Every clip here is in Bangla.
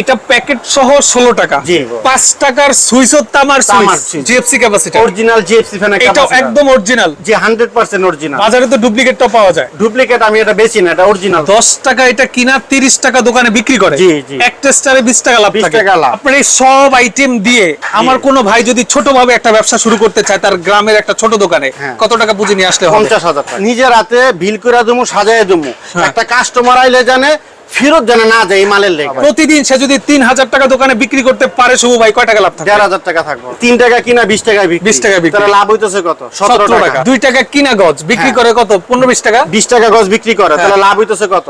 এটা প্যাকেট সহ ষোলো টাকা। জি। পাঁচ টাকার সুইচ তামার তামার switch. GFC capacity original GFC fan এটা একদম অরিজিনাল জি হান্ড্রেড পার্সেন্ট অরিজিনাল বাজারে তো ডুপ্লিকেটটাও পাওয়া যায়। ডুপ্লিকেট আমি এটা বেশি না এটা অরিজিনাল দশ টাকা এটা কিনা তিরিশ টাকা দোকানে বিক্রি করে। জি, জি। এক টেস্টারে বিশ টাকা লাভ 20 টাকা লাভ। সব আইটেম দিয়ে আমার কোনো ভাই যদি ছোট ভাবে একটা ব্যবসা শুরু করতে চায় তার গ্রামের একটা ছোট দোকানে হ্যাঁ। কত টাকা পুঁজি নিয়ে আসলে হবে? পঞ্চাশ হাজার টাকা। নিজের হাতে বিল করে দেবো সাজাই দেবো হ্যাঁ। একটা কাস্টমার আইলে জানে ফেরত জানে না যায় এই মালের লেগে। প্রতিদিন সে যদি তিন হাজার টাকা দোকানে বিক্রি করতে পারে শুভ ভাই কয় টাকা লাভ থাকে দেড় হাজার টাকা থাকব। তিন টাকা কিনা বিশ টাকা বিক্রি। 20 টাকা বিক্রি। লাভ হইতেছে কত? সতেরো টাকা। দুই টাকা কিনা গজ বিক্রি হ্যাঁ। করে কত? পনেরো বিশ টাকা? বিশ টাকা গজ বিক্রি করে তাহলে লাভ হইতেছে কত?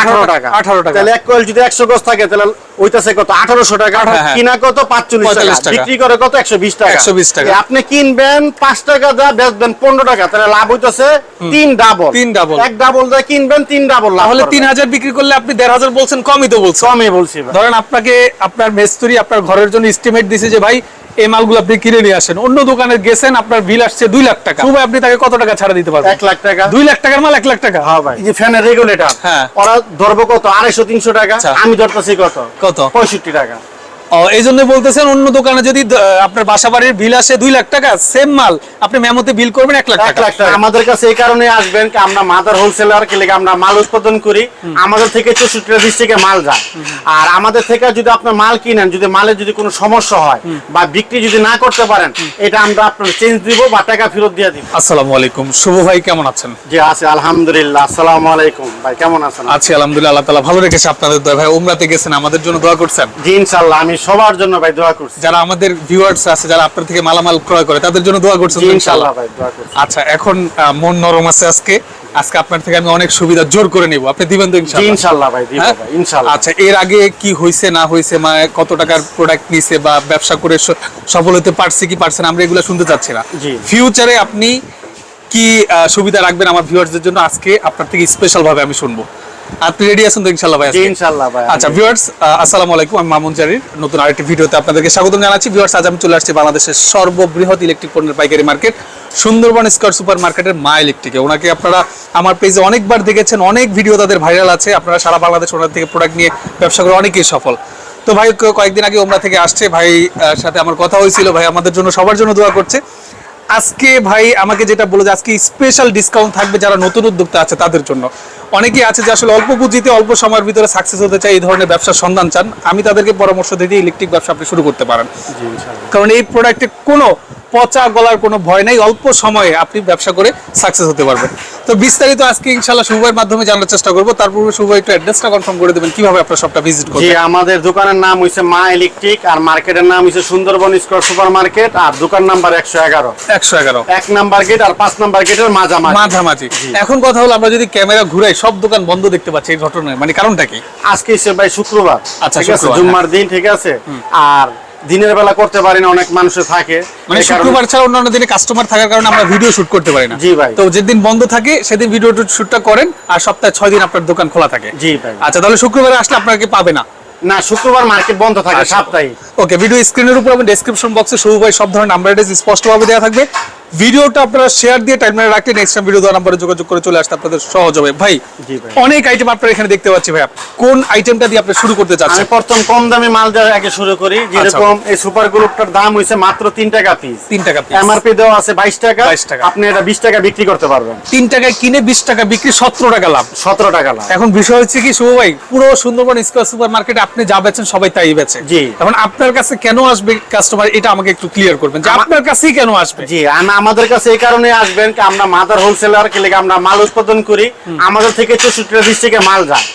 আঠারো টাকা। 18 টাকা। তাহলে এক কয়েল যদি একশো গজ থাকে তাহলে হইতেছে কত? আঠারোশো টাকা। হ্যাঁ, হ্যাঁ। কিনা কত? পাঁচচল্লিশ 45 টাকা টাকা। বিক্রি করে কত? একশো বিশ টাকা। 120 টাকা। আপনি কিনবেন পাঁচ টাকা বেচবেন পনেরো টাকা তাহলে লাভ হইতেছে তিন ডাবল তিন double। এক ডাবল কিনবেন তিন ডাবল লাভ তাহলে তিন হাজার বিক্রি করলে আপনি দেড় হাজার বলছেন কমই তো বলছেন। কমই বলছি ধরেন আপনাকে আপনার মেস্তুরি আপনার ঘরের জন্য এস্টিমেট দিছে যে ভাই এই মালগুলো আপনি কিনে নিয়ে আসেন। অন্য দোকানে গেছেন আপনার বিল আসছে দুই লাখ টাকা। শুভ আপনি তাকে কত টাকা ছাড়া দিতে পারবেন? এক লাখ টাকা। দুই লাখ টাকার মাল এক লাখ টাকা। হ্যাঁ ভাই। এই যে ফ্যানের রেগুলেটর হ্যাঁ। ওরা ধরবো কত? আড়াইশো তিনশো টাকা। আচ্ছা। আমি ধরতেছি কত? কত? পঁয়ষট্টি টাকা। এই জন্য বলতেছেন অন্য দোকানে যদি আপনার বাসা বাড়ির বিল আসে দুই লাখ টাকা সেম মাল আপনি মেমোতে বিল করবেন এক লাখ টাকা। লাখ টাকা। আমাদের কাছে এই কারণে আসবেন আমরা মাদার হোলসেলার কে লেগে আমরা মাল উৎপাদন করি। আমাদের থেকে ডিস্ট্রিক্টে মাল যায়। আর আমাদের থেকে যদি আপনার মাল কিনেন যদি মালের যদি কোনো সমস্যা হয় বা বিক্রি যদি না করতে পারেন এটা আমরা আপনার চেঞ্জ দিব বা টাকা ফেরত দিয়ে দিব। আসসালামু আলাইকুম। শুভ ভাই কেমন আছেন? জি আছে আলহামদুলিল্লাহ। আসসালামু আলাইকুম। ভাই কেমন আছেন? আছি আলহামদুলিল্লাহ আল্লাহ ভালো রেখেছে আপনাদের ভাই উমরাতে গেছেন আমাদের জন্য দোয়া করছেন। জি ইনশাল্লাহ আমি সবার জন্য ভাই দোয়া করছি। যারা আমাদের ভিউয়ার্স আছে যারা আপনার থেকে মালামাল ক্রয় করে তাদের জন্য দোয়া করছেন ইনশাআল্লাহ ভাই দোয়া করছি। আচ্ছা এখন মন নরম আছে আজকে। আজকে আপনার থেকে আমি অনেক সুবিধা জোর করে নিব। আপনি দিবেন তো ইনশাআল্লাহ। ভাই দিব হ্যাঁ? ভাই ইনশাল্লাহ আচ্ছা এর আগে কি হয়েছে না হয়েছে মা কত টাকার প্রোডাক্ট নিছে বা ব্যবসা করে সফল হতে পারছে কি পারছে না আমরা এগুলো শুনতে চাচ্ছি না। ফিউচারে আপনি কি সুবিধা রাখবেন আমার ভিউয়ার্সদের জন্য? আজকে আপনার থেকে স্পেশাল ভাবে আমি শুনব। আপনি রেডি আছেন তো ইনশাল্লাহ ভাই জি ভাই আচ্ছা ভিউয়ার্স আসসালামু আলাইকুম আমি মামুন জারির। নতুন আরেকটি ভিডিওতে আপনাদেরকে স্বাগতম জানাচ্ছি। ভিউয়ার্স আজ আমি চলে আসছি বাংলাদেশের সর্ববৃহৎ ইলেকট্রিক পণ্যের পাইকারি মার্কেট সুন্দরবন স্কয়ার সুপার মার্কেটের মা ইলেকট্রিকে ওনাকে আপনারা আমার পেজে অনেকবার দেখেছেন অনেক ভিডিও তাদের ভাইরাল আছে। আপনারা সারা বাংলাদেশ ওনার থেকে প্রোডাক্ট নিয়ে ব্যবসা করে অনেকেই সফল। তো ভাই কয়েকদিন আগে ওমরা থেকে আসছে ভাই সাথে আমার কথা হয়েছিল ভাই আমাদের জন্য সবার জন্য দোয়া করছে। আজকে ভাই আমাকে যেটা বলে যে আজকে স্পেশাল ডিসকাউন্ট থাকবে যারা নতুন উদ্যোক্তা আছে তাদের জন্য। অনেকেই আছে যে আসলে অল্প পুঁজিতে অল্প সময়ের ভিতরে সাকসেস হতে চাই এই ধরনের ব্যবসার সন্ধান চান। আমি তাদেরকে পরামর্শ দিই ইলেকট্রিক ব্যবসা আপনি শুরু করতে পারেন। কারণ এই প্রোডাক্টে কোনো পচা গলার কোনো ভয় নাই অল্প সময়ে আপনি ব্যবসা করে সাকসেস হতে পারবেন। তো বিস্তারিত আজকে ইনশাল্লাহ শুভের মাধ্যমে জানার চেষ্টা করব। তার পূর্বে শুভ একটু অ্যাড্রেসটা কনফার্ম করে দেবেন কীভাবে আপনার সবটা ভিজিট করবেন? আমাদের দোকানের নাম হইছে মা ইলেকট্রিক আর মার্কেটের নাম হইছে সুন্দরবন স্কোয়ার সুপার মার্কেট আর দোকান নাম্বার একশো এগারো। একশো এগারো। এক নাম্বার গেট আর পাঁচ নাম্বার গেটের মাঝামাঝি। মাঝামাঝি। এখন কথা হলো আমরা যদি ক্যামেরা ঘুরাই সব দোকান বন্ধ দেখতে পাচ্ছি এই ঘটনায়। মানে কারণটা কি? আজকে ভাই শুক্রবার। আচ্ছা, ঠিক আছে? শুক্রবার, জুম্মার দিন ঠিক আছে? আর দিনের বেলা করতে পারি না অনেক মানুষের থাকে। মানে শুক্রবার ছাড়া অন্যান্য দিনে কাস্টমার থাকার কারণে আমরা ভিডিও শুট করতে পারি না। জি ভাই। তো যেদিন বন্ধ থাকে সেদিন ভিডিও শুটটা করেন আর সপ্তাহে ছয় দিন আপনার দোকান খোলা থাকে। জি ভাই। আচ্ছা তাহলে শুক্রবারে আসলে আপনাকে পাবে না। না শুক্রবার মার্কেট বন্ধ থাকে আচ্ছা। সাপ্তাহিক। ওকে ভিডিও স্ক্রিনের উপর আমি ডেসক্রিপশন বক্সে ভাই সব ধরনের নাম্বার স্পষ্টভাবে দেওয়া থাকবে। ভিডিওটা আপনারা শেয়ার দিয়ে টাইমলাইনে রাখলে নেক্সট টাইম ভিডিও দেওয়া নাম্বারে যোগাযোগ করে চলে আসতে আপনাদের সহজ হবে। ভাই অনেক আইটেম আপনারা এখানে দেখতে পাচ্ছি ভাই কোন আইটেমটা দিয়ে আপনি শুরু করতে চাচ্ছেন? প্রথম কম দামে মাল দেওয়া আগে শুরু করি। আচ্ছা। যেরকম এই সুপার গ্রুপটার দাম হইছে মাত্র তিন টাকা পিস তিন টাকা piece। এমআরপি দেওয়া আছে বাইশ টাকা। 22 টাকা। আপনি এটা বিশ টাকা বিক্রি করতে পারবেন। তিন টাকায় কিনে বিশ টাকা বিক্রি সতেরো টাকা লাভ। সতেরো টাকা লাভ। এখন বিষয় হচ্ছে কি শুভ ভাই পুরো সুন্দরবন স্কোয়ার সুপার মার্কেটে আপনি যা বেচেন সবাই তাই বেচে। জি। এখন আপনার কাছে কেন আসবে কাস্টমার এটা আমাকে একটু ক্লিয়ার করবেন যে আপনার কাছেই কেন আসবে? জি আম- আমাদের কাছে এই কারণে আসবেন কি আমরা মাদার হোলসেলার কে লেগে আমরা মাল উৎপাদন করি আমাদের থেকে চৌষট্টি ডিস্ট্রিক্টে মাল যায়।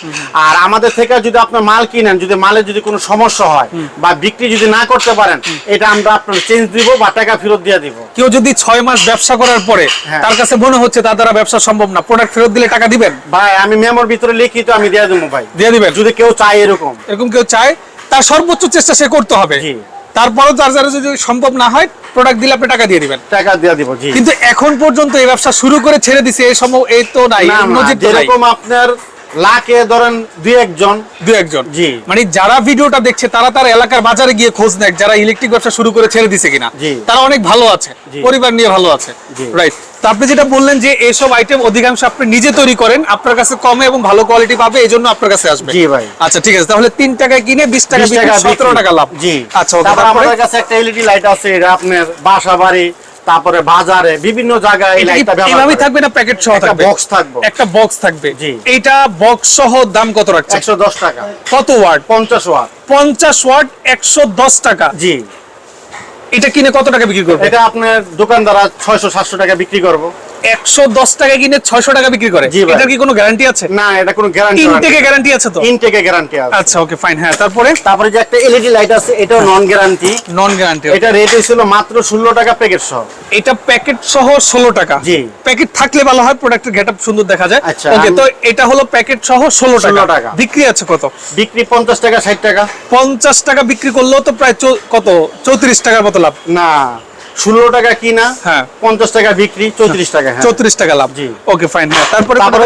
আর আমাদের থেকে যদি আপনার মাল কিনেন যদি মালের যদি কোনো সমস্যা হয় বা বিক্রি যদি না করতে পারেন এটা আমরা আপনার চেঞ্জ দিব বা টাকা ফেরত দিয়ে দিব। কেউ যদি ছয় মাস ব্যবসা করার পরে হ্যাঁ। তার কাছে মনে হচ্ছে তার দ্বারা ব্যবসা সম্ভব না প্রোডাক্ট ফেরত দিলে টাকা দিবেন? ভাই আমি মেমোর ভিতরে লিখি তো আমি দিয়ে দেবো ভাই। দিয়ে দিবেন? যদি কেউ চায় এরকম। এরকম কেউ চায় তার সর্বোচ্চ চেষ্টা সে করতে হবে। তারপরেও চার্জারে যদি সম্ভব না হয় প্রোডাক্ট দিলে আপনি টাকা দিয়ে দিবেন টাকা দিয়ে দিব জি কিন্তু এখন পর্যন্ত এই ব্যবসা শুরু করে ছেড়ে দিছে এই সম্ভব এই তো নাই। যেরকম আপনার লাখে ধরেন দুই একজন। দু একজন। জি। মানে যারা ভিডিওটা দেখছে তারা তার এলাকার বাজারে গিয়ে খোঁজ নেয় যারা ইলেকট্রিক ব্যবসা শুরু করে ছেড়ে দিছে কিনা। তারা অনেক ভালো আছে পরিবার নিয়ে ভালো আছে রাইট তো আপনি যেটা বললেন যে এইসব আইটেম অধিকাংশ আপনি নিজে তৈরি করেন আপনার কাছে কমে এবং ভালো কোয়ালিটি পাবে এই জন্য আপনার কাছে আসবে। জি ভাই। আচ্ছা ঠিক আছে তাহলে তিন টাকায় কিনে বিশ টাকা 20 টাকা সতেরো টাকা লাভ। জি। আচ্ছা আমাদের কাছে একটা এলইডি লাইট আছে এটা আপনার বাসা বাড়ি তারপরে বাজারে বিভিন্ন জায়গায় এই এটা কি লাইটটা ব্যবহার এভাবেই করে। থাকবে না? প্যাকেট সহ থাকবে? box থাকবে। একটা বক্স থাকবে। এইটা বক্স সহ দাম কত রাখছে একশো দশ টাকা। কত ওয়াট পঞ্চাশ ওয়াট পঞ্চাশ ওয়াট একশো দশ টাকা। জি। এটা কিনে কত টাকা বিক্রি করবে? এটা আপনার দোকানদার ছয়শো সাতশো টাকা বিক্রি করব। একশো দশ টাকা কিনে ছয়শো টাকা বিক্রি করে। এটার কি কোনো গ্যারান্টি আছে? না এটা কোনো গ্যারান্টি ইনটেকে গ্যারান্টি আছে তো? ইনটেকে গ্যারান্টি আছে। আচ্ছা ওকে ফাইন হ্যাঁ তারপরে? তারপরে যে একটা এলইডি লাইট আছে এটাও নন গ্যারান্টি নন গ্যারান্টি এটা রেট হয়েছিল মাত্র ষোলো টাকা প্যাকেট সহ। এটা প্যাকেট সহ ষোলো টাকা। জি। প্যাকেট থাকলে ভালো হয় প্রোডাক্টের গেট সুন্দর দেখা যায়। আচ্ছা, ওকে তো এটা হলো প্যাকেট সহ ষোলো 16 টাকা টাকা। বিক্রি আছে কত? বিক্রি পঞ্চাশ টাকা ষাট টাকা। পঞ্চাশ টাকা বিক্রি করলেও তো প্রায় কত? চৌত্রিশ টাকার মতো লাভ। না। ষোলো টাকা কিনা হ্যাঁ। পঞ্চাশ টাকা বিক্রি চৌত্রিশ টাকা হ্যাঁ চৌত্রিশ টাকা লাভ জি। ওকে ফাইন হ্যাঁ তারপরে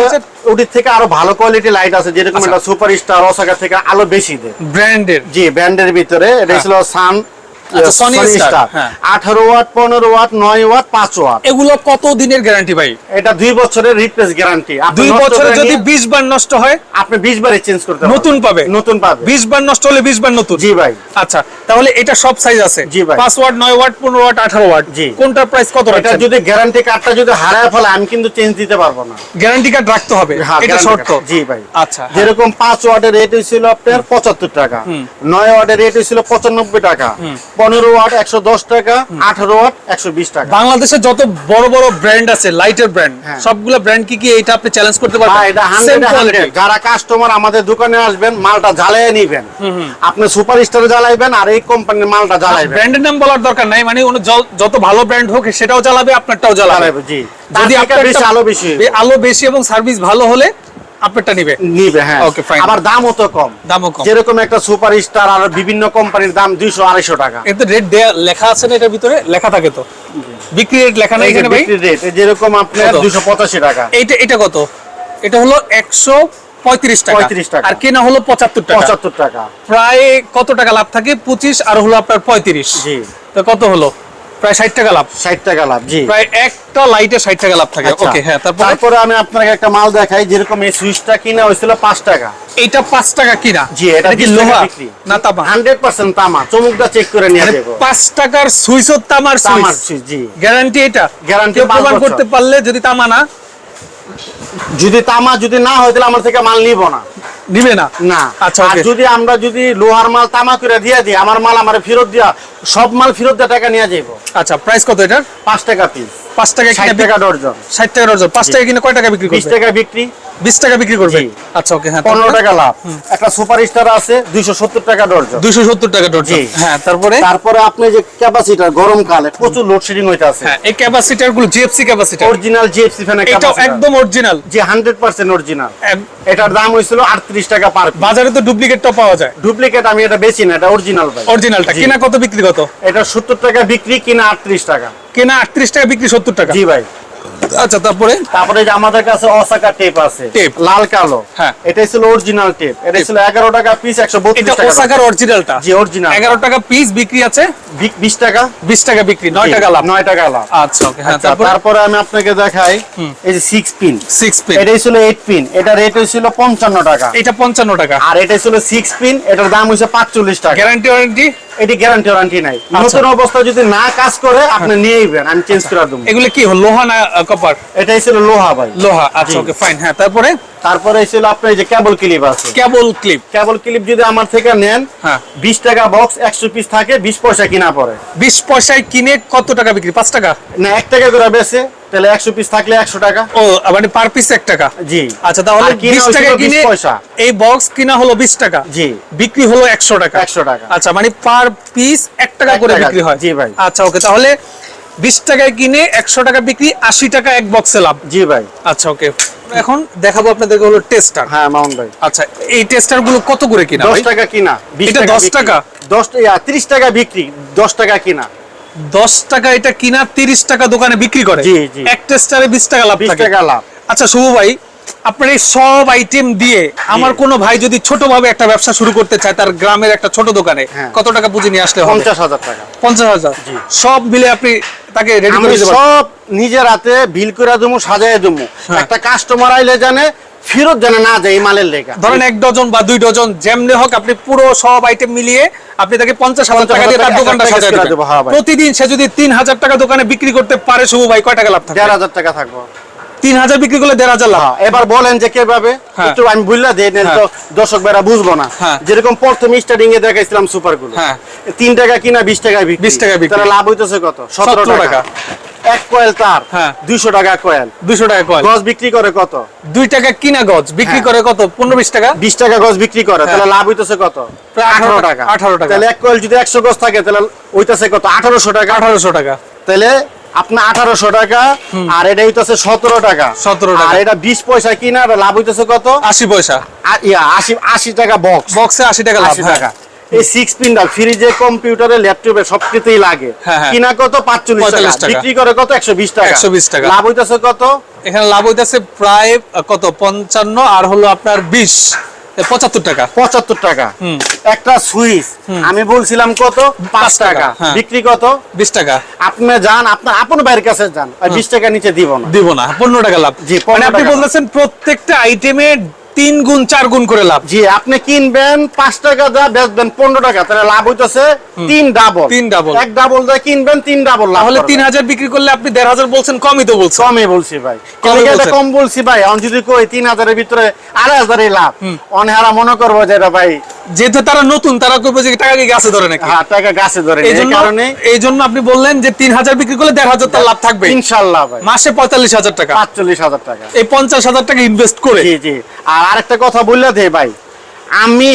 ওটির থেকে আরও ভালো কোয়ালিটি লাইট আছে যেরকম আচ্ছা। এটা সুপার স্টার অসাকা থেকে আলো বেশি দেয় ব্র্যান্ডের জি ব্র্যান্ডের ভিতরে এটা হ্যাঁ। ছিল সান আচ্ছা, Sony Star, হ্যাঁ। ওয়াট পনেরো ওয়াট নয় ওয়াট পাঁচ ওয়াট। এগুলো কত দিনের গ্যারান্টি ভাই? এটা দুই বছরের রিপ্লেস গ্যারান্টি বছরে যদি বিশ বার নষ্ট হয় আপনি বারে চেঞ্জ করতে পারবেন। নতুন পাবে। নতুন পাবে। বিশ বার নষ্ট হলে বিশ বার নতুন। জি ভাই। আচ্ছা তাহলে এটা সব সাইজ আছে। ওয়াট নয় ওয়াট পনেরো ওয়াট আঠারো ওয়াট। জি। কোনটার প্রাইস কত এটা যদি গ্যারান্টি কার্ডটা যদি হারায় ফেলে আমি কিন্তু চেঞ্জ দিতে পারব না। গ্যারান্টি কার্ড রাখতে হবে। হ্যাঁ, এটা শর্ত। জি ভাই। আচ্ছা হ্যাঁ। যেরকম পাঁচ ওয়াটের রেট হয়েছিল আপনার পঁচাত্তর টাকা। নয় ওয়াটের রেট হয়েছিল পঁচানব্বই টাকা। পনেরো ওয়াট একশো দশ টাকা আঠারো ওয়াট একশো বিশ টাকা। বাংলাদেশে যত বড় বড় ব্র্যান্ড আছে লাইটের ব্র্যান্ড। সবগুলো ব্র্যান্ড কি কি এটা আপনি চ্যালেঞ্জ করতে পারবেন? যারা কাস্টমার আমাদের দোকানে আসবেন মালটা জ্বালিয়ে নিবেন। আপনি সুপার স্টার জ্বালাইবেন আর এই কোম্পানির মালটা জ্বালাইবেন। ব্র্যান্ডের নাম বলার দরকার নাই মানে যত ভালো ব্র্যান্ড হোক সেটাও চালাবে আপনারটাও চালাবে জ্বালাইবে জি। যদি বেশি আলো বেশি। আলো বেশি এবং সার্ভিস ভালো হলে আপনারটা নিবে? নিবে হ্যাঁ। Fine. আবার দামও তো কম। দামও কম। যেরকম একটা সুপার স্টার আর বিভিন্ন কোম্পানির দাম দুইশো আড়াইশো টাকা। এতে রেট লেখা আছে না এটার ভিতরে? লেখা থাকে তো। বিক্রি রেট লেখা নাই এখানে ভাই? বিক্রি রেট যেরকম আপনার কত? দুইশো পঁচাশি টাকা। এইটা এটা কত? এটা হলো একশো পঁয়ত্রিশ টাকা। টাকা। আর কেনা হলো পঁচাত্তর টাকা। পঁচাত্তর টাকা। প্রায় কত টাকা লাভ থাকে? পঁচিশ আর হলো আপনার পঁয়ত্রিশ। জি। তো কত হলো? প্রায় ষাট টাকা লাভ। ষাট টাকা লাভ জি। প্রায় একটা লাইটে ষাট টাকা লাভ থাকে। আচ্ছা। ওকে হ্যাঁ তারপরে? তারপরে আমি আপনাকে একটা মাল দেখাই যেরকম এই সুইচটা কিনা হয়েছিল পাঁচ টাকা। এইটা পাঁচ টাকা কিনা? জি এটা কি লোহা? না তামা। হান্ড্রেড পার্সেন্ট তামা চমুকটা চেক করে নিয়ে মানে যাব। পাঁচ টাকার সুইচ ও তামার সুইচ? জি। গ্যারান্টি এটা? কেউ প্রমাণ করতে পারলে যদি তামা না? যদি তামা যদি না হয় তাহলে আমার থেকে মাল নিব না। নিবে না? না। আচ্ছা আর যদি আমরা যদি লোহার মাল তামা করে দিয়ে দিই আমার মাল আমার ফেরত দিয়া সব মাল ফেরত দেওয়া টাকা নিয়ে যাব আচ্ছা প্রাইস কত এটার? পাঁচ টাকা পিস পাঁচ টাকা ষাট টাকা ডর্জন। ষাট টাকা ডজন পাঁচ টাকা কিনে কয় টাকা বিক্রি বিশ টাকা বিক্রি। বিশ টাকা বিক্রি করবে আচ্ছা ওকে হ্যাঁ পনেরো টাকা লাভ। একটা সুপার স্টার আছে দুইশো সত্তর টাকা ডর্জন দুইশো সত্তর টাকা ডজন জি। হ্যাঁ তারপরে? তারপরে আপনি যে ক্যাপাসিটার গরমকালে প্রচুর লোডশেডিং হইতে আছে হ্যাঁ এই ক্যাপাসিটার। গুলো জিএফসি ক্যাপাসিটার অরিজিনাল জিএফসি এটাও ক্যাপাসিটার। একদম অরিজিনাল যে হান্ড্রেড পার্সেন্ট অরিজিনাল এটার দাম হয়েছিল আটত্রিশ টাকা পার বাজারে তো ডুপ্লিকেটটাও পাওয়া যায়। ডুপ্লিকেট আমি এটা বেচি না এটা অরিজিনাল ভাই। অরিজিনালটা জি। কেনা কত বিক্রি কত? এটা সত্তর টাকা বিক্রি কিনা আটত্রিশ টাকা। কেনা আটত্রিশ টাকা বিক্রি সত্তর টাকা। জি ভাই। আচ্ছা তারপরে? তারপরে যে আমাদের কাছে অসাকা টেপ আছে। Tape। লাল কালো। হ্যাঁ। এটাই ছিল অরিজিনাল টেপ এটা ছিল এগারো টাকা পিস এটা টাকা অরিজিনালটা জি অরিজিনাল এগারো টাকা পিস বিক্রি আছে? বি- বিশ টাকা। বিশ টাকা বিক্রি টাকা লাভ। টাকা লাভ। আচ্ছা ওকে হ্যাঁ আচ্ছা, তারপরে? আমি আপনাকে দেখাই এই যে সিক্স পিন সিক্স পিন এটাই ছিল এইট পিন এটা রেট হয়েছিল পঞ্চান্ন টাকা। এটা পঞ্চান্ন টাকা। আর এটা ছিল সিক্স পিন এটার দাম হয়েছে পাঁচচল্লিশ টাকা। গ্যারান্টি ওয়ারেন্টি এটি গ্যারান্টি ওয়ারান্টি নাই। নতুন অবস্থা যদি না কাজ করে আপনি নিয়েইবেন আমি চেঞ্জ করে দেবো। এগুলো কি হলো? লোহা না কপার এটাই ছিল লোহা ভাই। লোহা আচ্ছা ওকে ফাইন হ্যাঁ তারপরে? তারপরে ছিল আপনার যে কেবল ক্লিপ আছে। কেবল ক্লিপ কেবল ক্লিপ যদি আমার থেকে নেন হ্যাঁ। বিশ টাকা বক্স একশো পিস থাকে বিশ পয়সা কিনা পড়ে। বিশ পয়সায় কিনে কত টাকা বিক্রি? পাঁচ টাকা? না এক টাকা করে বেছে তাহলে একশো পিস থাকলে একশো টাকা। ও মানে পার পিস এক টাকা? জি। আচ্ছা তাহলে বিশ টাকা 20 কিনে পয়সা। এই বক্স কিনা হলো বিশ টাকা? জি। বিক্রি হলো একশো টাকা? একশো টাকা। আচ্ছা মানে পার পিস এক টাকা করে বিক্রি হয়। জি ভাই। আচ্ছা ওকে তাহলে বিশ টাকায় কিনে একশো টাকা বিক্রি আশি টাকা এক বক্সে লাভ। জি ভাই। আচ্ছা ওকে এখন দেখাবো আপনাদেরকে হলো টেস্টার হ্যাঁ মাউন্ট ভাই। আচ্ছা এই টেস্টারগুলো কত করে কিনা দশ টাকা কিনা এটা দশ টাকা? দশ তিরিশ টাকা বিক্রি দশ টাকা কিনা। দশ টাকা এটা কিনা তিরিশ টাকা দোকানে বিক্রি করে। এক টেস্টারে বিশ টাকা লাভ বিশ টাকা লাভ। আচ্ছা শুভ ভাই আপনার এই সব আইটেম দিয়ে আমার কোনো ভাই যদি ছোটভাবে একটা ব্যবসা শুরু করতে চায় তার গ্রামের একটা ছোট দোকানে হ্যাঁ। কত টাকা পুঁজি নিয়ে আসলে পঞ্চাশ হাজার টাকা। পঞ্চাশ হাজার? সব মিলে আপনি তাকে রেডি করে সব নিজের হাতে বিল করে দেবো সাজাই দেবো। হ্যাঁ। একটা কাস্টমার আইলে জানে ফেরত জানে না যায় এই মালের লেখা। ধরেন এক ডজন বা দুই ডজন যেমনি হোক আপনি পুরো সব আইটেম মিলিয়ে আপনি তাকে পঞ্চাশ হাজার টাকা দিয়ে তার দোকানটা সাজায় দেবো, হ্যাঁ। প্রতিদিন সে যদি তিন হাজার টাকা দোকানে বিক্রি করতে পারে শুভ ভাই কয় টাকা লাভ থাকে? দেড় হাজার টাকা থাকব। তিন হাজার বিক্রি করলে দেড় হাজার লাভ। হ্যাঁ, এবার বলেন যে কীভাবে? হ্যাঁ। একটু আমি বুঝলা তো দর্শক বেড়া বুঝব না। হ্যাঁ। যেরকম প্রথম স্টার্টিং এ দেখাইছিলাম সুপারগুলো। তিন টাকা কিনা বিশ টাকা বিক্রি। 20 টাকা বিক্রি। লাভ হইতেছে কত? সতেরো টাকা। এক কয়েল তার। দুইশো টাকা কয়েল দুশো টাকা কয় গজ বিক্রি করে কত? দুই টাকা কিনা গজ বিক্রি। করে কত? পনেরো বিশ টাকা? বিশ টাকা গজ বিক্রি করে তাহলে লাভ হইতেছে কত? প্রায় আঠারো টাকা। 18 টাকা। তাহলে এক কয়েল যদি একশো গজ থাকে তাহলে হইতেছে কত? আঠারোশো টাকা। আঠারোশো টাকা। তাহলে আপনার আঠারোশো টাকা আর এটা হইতেছে সতেরো টাকা। 17 টাকা। আর এটা বিশ পয়সা কিনা লাভ হইতেছে কত? আশি পয়সা। আশি আশি টাকা বক্স বক্সে আশি টাকা আশি হ্যাঁ। টাকা। এই সিক্স পিন্ডাল ফ্রিজে কম্পিউটারে ল্যাপটপে সবকিছুই লাগে। হ্যাঁ, হ্যাঁ। কিনা কত? পাঁচচল্লিশ টাকা। বিক্রি করে কত? একশো বিশ টাকা। 120 টাকা। লাভ হইতেছে কত? এখানে লাভ হইতেছে প্রায় কত? পঞ্চান্ন আর হলো আপনার বিশ। পঁচাত্তর টাকা। পঁচাত্তর টাকা। হুম। একটা সুইচ আমি বলছিলাম কত? পাঁচ টাকা, হ্যাঁ। বিক্রি কত? বিশ টাকা। আপনি যান আপনার আপন বাইরের কাছে যান। বিশ টাকা নিচে দিব না। দিব না পনেরো টাকা লাভ। জি, 15 মানে আপনি বলতেছেন প্রত্যেকটা আইটেমে তিন গুণ চার গুণ করে লাভ। জি আপনি কিনবেন পাঁচ টাকা দা বেচবেন পনেরো টাকা তাহলে লাভ হইতেছে তিন ডাবল তিন double। এক ডাবল দা কিনবেন তিন ডাবল লাভ তাহলে তিন হাজার বিক্রি করলে আপনি দেড় হাজার বলছেন কমই তো বলছেন। কমে বলছি ভাই। কমে বলছি ভাই এখন যদি কই তিন হাজারের ভিতরে আড়াই হাজারই লাভ। অনেহারা মনে করব যে ভাই যেহেতু তারা নতুন তারা করবে যে টাকা কি গাছে ধরে নাকি? হ্যাঁ টাকা গাছে ধরে এই এই কারণে এই জন্য আপনি বললেন যে তিন হাজার বিক্রি করলে দেড় হাজার তার লাভ থাকবে। ইনশাল্লাহ ভাই। মাসে পঁয়তাল্লিশ হাজার টাকা। পাঁচচল্লিশ হাজার টাকা। এই পঞ্চাশ হাজার টাকা ইনভেস্ট করে। জি জি। আর আরেকটা কথা বললে দে ভাই আমি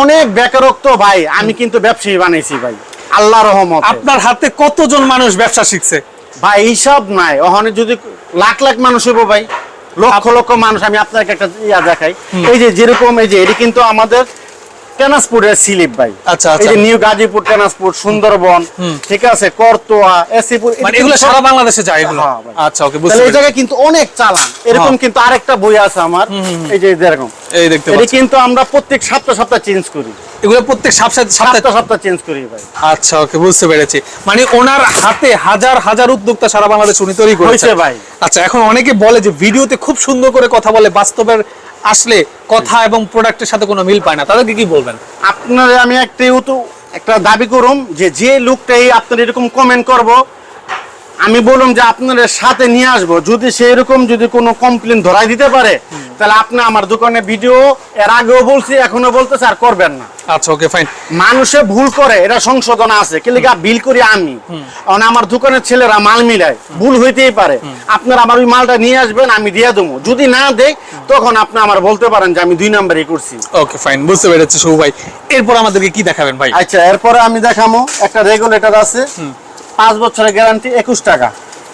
অনেক বেকারত্ব ভাই আমি কিন্তু ব্যবসায়ী বানাইছি ভাই আল্লাহ রহমত। আপনার হাতে কতজন মানুষ ব্যবসা শিখছে? ভাই এইসব নাই ওখানে যদি লাখ লাখ মানুষ হইব ভাই লক্ষ লক্ষ মানুষ আমি আপনাকে একটা ইয়া দেখাই। এই যে যেরকম এই যে এটি কিন্তু আমাদের স্লিপ ভাই। আচ্ছা, এই আচ্ছা। যে নিউ গাজীপুর সুন্দরবন ঠিক আছে করতোয়া এসিপুর মানে এগুলো সারা বাংলাদেশে যায় এগুলো? হ্যাঁ, আচ্ছা ওকে এই জায়গায় কিন্তু অনেক চালান। এরকম হ্যাঁ। কিন্তু আরেকটা বই আছে আমার। এই যে এরকম এই দেখতে কিন্তু আমরা প্রত্যেক সপ্তাহ সপ্তাহ চেঞ্জ করি। এগুলো প্রত্যেক সপ্তাহে সপ্তাহে সপ্তাহ সপ্তাহ চেঞ্জ করি ভাই। আচ্ছা ওকে বুঝতে পেরেছি। মানে ওনার হাতে হাজার হাজার উদ্যোক্তা সারা বাংলাদেশ উনি তৈরি করেছে ভাই। আচ্ছা এখন অনেকে বলে যে ভিডিওতে খুব সুন্দর করে কথা বলে বাস্তবের আসলে কথা এবং প্রোডাক্টের সাথে কোনো মিল পায় না। তাদেরকে কি বলবেন? আপনারা আমি একটা তো একটা দাবি করুম যে যে লোকটাই আপনার এরকম কমেন্ট করব আমি বললাম যে আপনাদের সাথে নিয়ে আসব। যদি সেই রকম যদি কোনো কমপ্লেন ধরাই দিতে পারে তাহলে আপনি আমার দোকানে ভিডিও এর আগেও বলছি এখনও বলতে স্যার করবেন না। আচ্ছা ওকে ফাইন মানুষে ভুল করে এটা সংশোধন আছে। কিন্তু বিল করি আমি। কারণ আমার দোকানের ছেলেরা মাল মিলায়। ভুল হইতেই পারে। আপনার আমার ওই মালটা নিয়ে আসবেন আমি দিয়ে দেবো। যদি না দেই তখন আপনি আমার বলতে পারেন যে আমি দুই নাম্বারই করছি। ওকে ফাইন বুঝতে পেরেছি শুভ ভাই। এরপর আমাদেরকে কি দেখাবেন ভাই? আচ্ছা এরপরে আমি দেখামো একটা রেগুলেটর আছে। পাঁচ বছরের গ্যারান্টি একুশ টাকা।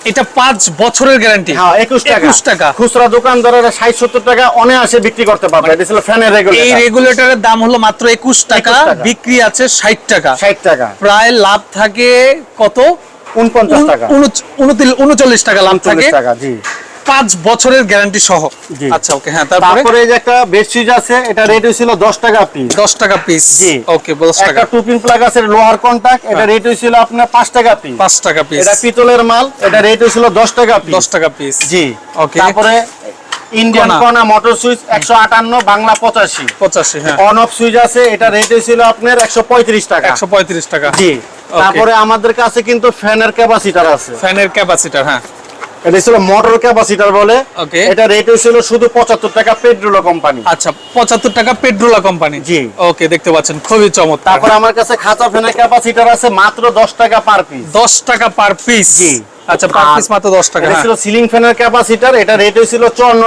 এটা পাঁচ বছরের গ্যারান্টি হ্যাঁ একুশ টাকা। একুশ টাকা। খুচরা দোকানদারেরা ষাট সত্তর টাকা অনায়াসে বিক্রি করতে পারবে। এটা ছিল ফ্যানের এই রেগুলেটরের দাম হলো মাত্র একুশ টাকা বিক্রি আছে ষাট টাকা। ষাট টাকা। প্রায় লাভ থাকে কত? উনপঞ্চাশ টাকা। উনচল্লিশ টাকা লাভ থাকে। টাকা জি। পাঁচ বছরের গ্যারান্টি সহ। আচ্ছা ওকে হ্যাঁ তারপরে? তারপরে এই যে একটা বেডশিট আছে এটা রেট হয়েছিল দশ টাকা পিস দশ টাকা পিস জি। ওকে দশ টাকা। একটা প্লাগ আছে লোহার কন্টাক্ট এটা রেট হয়েছিল আপনার পাঁচ টাকা পিস পাঁচ টাকা পিস এটা পিতলের মাল এটা রেট হয়েছিল দশ টাকা পিস টাকা পিস জি। Okay. তারপরে ইন্ডিয়ান। মোটর সুইচ একশো আটান্ন বাংলা পঁচাশি। পঁচাশি হ্যাঁ। অন অফ সুইচ আছে এটা রেট হয়েছিল আপনার একশো পঁয়ত্রিশ টাকা। একশো পঁয়ত্রিশ টাকা। জি। তারপরে আমাদের কাছে কিন্তু ফ্যানের ক্যাপাসিটার আছে। ফ্যানের ক্যাপাসিটার হ্যাঁ। এটা ছিল মোটর ক্যাপাসিটার বলে. এটা রেট হয়েছিল শুধু পঁচাত্তর টাকা পেট্রোল কোম্পানি আচ্ছা পঁচাত্তর টাকা পেট্রোলা কোম্পানি জি। ওকে দেখতে পাচ্ছেন খুবই চমৎকার তারপর আমার কাছে খাঁচা ফেনা ক্যাপাসিটার আছে মাত্র দশ টাকা পার পিস দশ টাকা পার পিস জি। আচ্ছা পার পিস মাত্র দশ টাকা এটা হ্যাঁ। ছিল সিলিং ফ্যানের ক্যাপাসিটার এটা রেট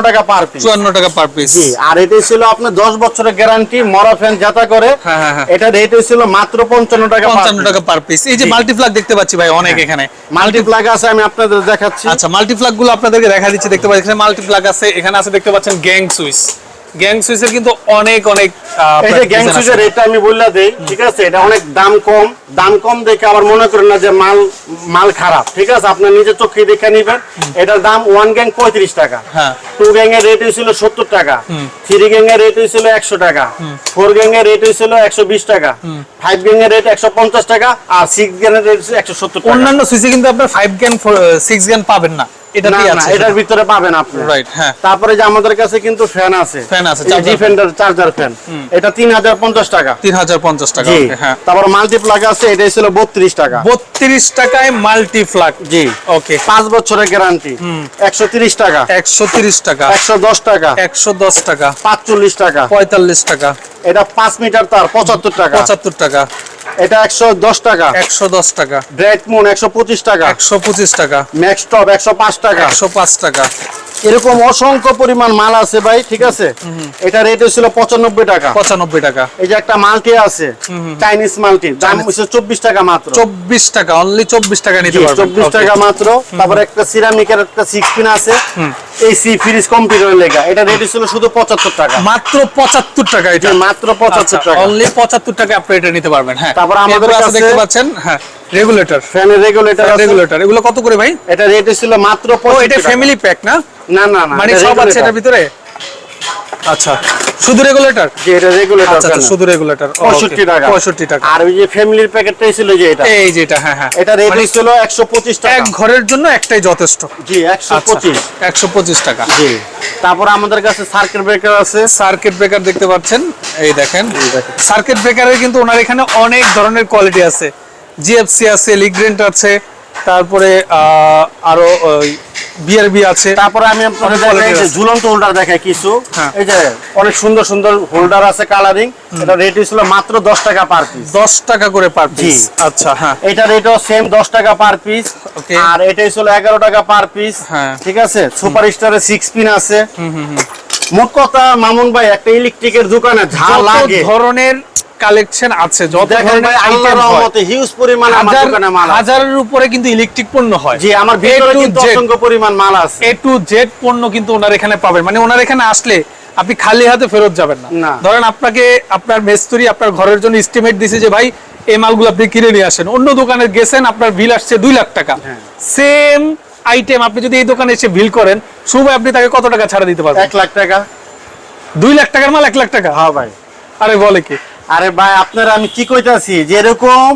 টাকা পার পিস চুয়ান্ন টাকা পার পিস জি আর এটা ছিল আপনার দশ বছরের গ্যারান্টি মরা ফ্যান যাতা করে। হ্যাঁ, হ্যাঁ। এটা রেট হয়েছিল মাত্র পঞ্চান্ন টাকা পঞ্চান্ন টাকা পার পিস এই যে। মাল্টিপ্লাগ দেখতে পাচ্ছি ভাই অনেক এখানে। মাল্টিপ্লাগ আছে আমি আপনাদের দেখাচ্ছি। আচ্ছা মাল্টিপ্লাগগুলো আপনাদেরকে দেখা দিচ্ছি দেখতে পাচ্ছি এখানে মাল্টিপ্লাগ আছে এখানে আছে দেখতে পাচ্ছেন গ্যাং সুইচ গ্যাং সুইচের কিন্তু অনেক অনেক এই যে গ্যাং সুইচের রেটটা আমি বললা দেই ঠিক আছে? এটা অনেক দাম কম। দাম কম দেখে আবার মনে করেন না যে মাল মাল খারাপ ঠিক আছে? আপনার নিজের চোখে দেখে নিবেন। এটার দাম ওয়ান গ্যাং পঁয়ত্রিশ টাকা। হ্যাঁ। টু গ্যাং এর রেট হয়েছিল সত্তর টাকা। থ্রি গ্যাং এর রেট হয়েছিল একশো টাকা। ফোর গ্যাং এর রেট হয়েছিল একশো বিশ টাকা। ফাইভ গ্যাং এর রেট একশো পঞ্চাশ টাকা আর সিক্স গ্যাং এর রেট একশো সত্তর টাকা। অন্যান্য সুইচে কিন্তু আপনার ফাইভ গ্যান সিক্স গ্যান পাবেন না, এটাতেই আছে এটার ভিতরে পাবেন আপনি। রাইট হ্যাঁ। তারপরে যে আমাদের কাছে কিন্তু ফ্যান আছে। Fan আছে, ডিফেন্ডার চার্জার ফ্যান এটা তিন হাজার পঞ্চাশ টাকা। তিন হাজার পঞ্চাশ টাকা জি। হ্যাঁ। তারপর মাল্টিপ্লাগ আছে এটা ছিল বত্রিশ টাকা। বত্রিশ টাকায় মাল্টি ফ্লাগ জি। ওকে পাঁচ বছরের গ্যারান্টি একশো তিরিশ টাকা। একশো তিরিশ টাকা। একশো দশ টাকা। একশো দশ টাকা। পাঁচচল্লিশ টাকা। পঁয়তাল্লিশ টাকা। এটা পাঁচ মিটার তার পঁচাত্তর টাকা। পঁচাত্তর টাকা। এটা একশো দশ টাকা। একশো দশ টাকা। ব্রেড মুন একশো পঁচিশ টাকা। একশো পঁচিশ টাকা। ম্যাক্স টপ একশো পাঁচ টাকা। একশো পাঁচ টাকা। এরকম অসংখ্য পরিমাণ মাল আছে ভাই ঠিক আছে? এটা রেট ছিল পঁচানব্বই টাকা। পঁচানব্বই টাকা। এই যে একটা মাল্টি আছে চাইনিজ মাল্টি দাম হচ্ছে চব্বিশ টাকা মাত্র। চব্বিশ টাকা অনলি চব্বিশ টাকা নিতে চব্বিশ. টাকা মাত্র। তারপর একটা সিরামিকের একটা সিক্স পিন আছে। এই সি ফ্রিজ কম্পিউটার লেগা। এটা রেট ছিল শুধু পঁচাত্তর টাকা। মাত্র পঁচাত্তর টাকা এটা। মাত্র পঁচাত্তর টাকা। অনলি পঁচাত্তর টাকা আপনি এটা নিতে পারবেন হ্যাঁ। তারপর আমাদের কাছে- দেখতে পাচ্ছেন হ্যাঁ রেগুলেটর ফ্যানের রেগুলেটর রেগুলেটর এগুলো কত করে ভাই? এটা রেট ছিল মাত্র ও এটা ফ্যামিলি প্যাক না? না না মানে সব আছে। এটার ভিতরে? আচ্ছা শুধু রেগুলেটর যে এটা রেগুলেটর আচ্ছা আচ্ছা, শুধু রেগুলেটর 65 টাকা। 65 টাকা। আর ওই যে ফ্যামিলির প্যাকেটটাই ছিল যে এটা? এই যে এটা হ্যাঁ হ্যাঁ। এটা রেট ছিল 125 টাকা। এক ঘরের জন্য একটাই যথেষ্ট। জি 125 একশো পঁচিশ টাকা। জি। তারপর আমাদের কাছে সার্কিট ব্রেকার আছে। সার্কিট ব্রেকার দেখতে পাচ্ছেন? এই দেখেন। সার্কিট ব্রেকারের কিন্তু ওনার এখানে অনেক ধরনের কোয়ালিটি আছে। জিএফসি আছে লিগ্রেন্ট আছে তারপরে আহ, আরও বিআরবি আছে। তারপরে আমি আপনাদের। ঝুলন্ত হোল্ডার দেখাই কিছু। হ্যাঁ। এই যে অনেক সুন্দর সুন্দর হোল্ডার আছে কালারিং এটা রেট ছিল মাত্র 10 টাকা পার পিস দশ টাকা করে পার পিস আচ্ছা হ্যাঁ। এটা রেটও সেম 10 টাকা পার পিস আর এটাই ছিল 11 টাকা পার পিস হ্যাঁ। ঠিক আছে? সুপার স্টারের 6 পিন আছে। মোট কথা মামুন ভাই একটা ইলেকট্রিকের দোকানে যা যত লাগে। ধরনের কালেকশন আছে যত ধরনের আইটেম হয়। রহমতে হিউজ পরিমাণ আমার দোকানে মাল আছে। হাজারের উপরে কিন্তু ইলেকট্রিক পণ্য হয়। জি আমার ভিতরে কিন্তু অসংখ্য পরিমাণ মাল আছে। এ টু জেড পণ্য কিন্তু ওনার এখানে পাবেন। মানে ওনার এখানে আসলে আপনি খালি হাতে ফেরত যাবেন না। ধরেন আপনাকে আপনার মেস্তরি আপনার ঘরের জন্য এস্টিমেট দিছে যে ভাই এই মালগুলো আপনি কিনে নিয়ে আসেন। অন্য দোকানে গেছেন আপনার বিল আসছে দুই লাখ টাকা। হ্যাঁ। সেম আইটেম আপনি যদি এই দোকানে এসে বিল করেন শুভ আপনি তাকে কত টাকা ছাড়া দিতে পারবেন? এক লাখ টাকা। দুই লাখ টাকার মাল এক লাখ টাকা। হ্যাঁ ভাই। আরে বলে কি? আরে ভাই আপনারা আমি কি কইতাছি যে এরকম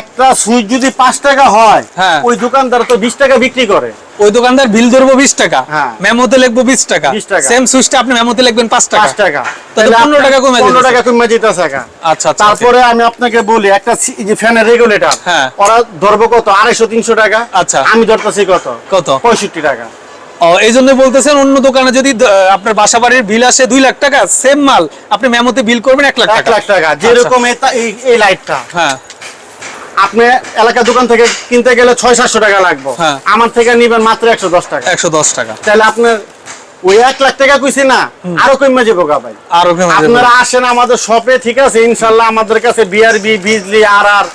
একটা সুইচ যদি পাঁচ টাকা হয় হ্যাঁ। ওই দোকানদার তো বিশ টাকা বিক্রি করে। ওই দোকানদার বিল ধরবো বিশ টাকা হ্যাঁ। মেমোতে লিখব বিশ টাকা। সেম সুইচটা আপনি মেমোতে লিখবেন পাঁচ টাকা। পাঁচ টাকা। তাহলে পনেরো টাকা কমে পনেরো টাকা কমে টাকা আচ্ছা আচ্ছা তারপরে আমি আপনাকে বলি একটা যে ফ্যানের রেগুলেটর হ্যাঁ। ওরা ধরবো কত? আড়াইশো তিনশো টাকা। আচ্ছা। আমি ধরতেছি কত? কত? পঁয়ষট্টি টাকা। এই জন্য বলতেছেন অন্য দোকানে যদি আপনার বাসা বাড়ির বিল আসে দুই লাখ টাকা সেম মাল আপনি মেমোতে বিল করবেন এক লাখ এক লাখ টাকা যেরকম এই লাইটটা হ্যাঁ। আপনি এলাকার দোকান থেকে কিনতে গেলে ছয় সাতশো টাকা লাগবে। হ্যাঁ। আমার থেকে নিবেন মাত্র একশো দশ টাকা। একশো দশ টাকা। তাহলে আপনার ওই এক লাখ টাকা কইছি না আরও কমে যাব ভাই। আরও আপনারা আসেন আমাদের শপে ঠিক আছে? ইনশাল্লাহ আমাদের কাছে বিআরবি বিজলি আর আর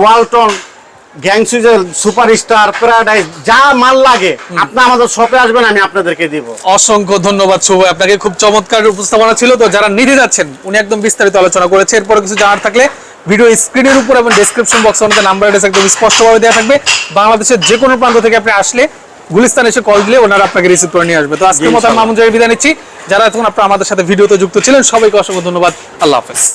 ওয়ালটন গ্যাং সুইজেল সুপার স্টার প্যারাডাইস যা মাল লাগে আপনি আমাদের শপে আসবেন আমি আপনাদেরকে দিব। অসংখ্য ধন্যবাদ শুভ। আপনাকে খুব চমৎকার উপস্থাপনা ছিল। তো যারা নিতে যাচ্ছেন উনি একদম বিস্তারিত আলোচনা করেছে। এরপরে কিছু জানার থাকলে ভিডিও স্ক্রিনের উপর এবং ডেসক্রিপশন বক্সে আমাদের নাম্বার অ্যাড্রেস একদম স্পষ্টভাবে দেওয়া থাকবে। বাংলাদেশের যে কোনো প্রান্ত থেকে আপনি আসলে গুলিস্তান এসে কল দিলে ওনারা আপনাকে রিসিভ করে নিয়ে আসবে। তো আজকের মতো। মামুন জারি বিদায় নিচ্ছি। যারা এখন আপনারা আমাদের সাথে ভিডিওতে যুক্ত ছিলেন সবাইকে অসংখ্য ধন্যবাদ। আল্লাহ হাফেজ।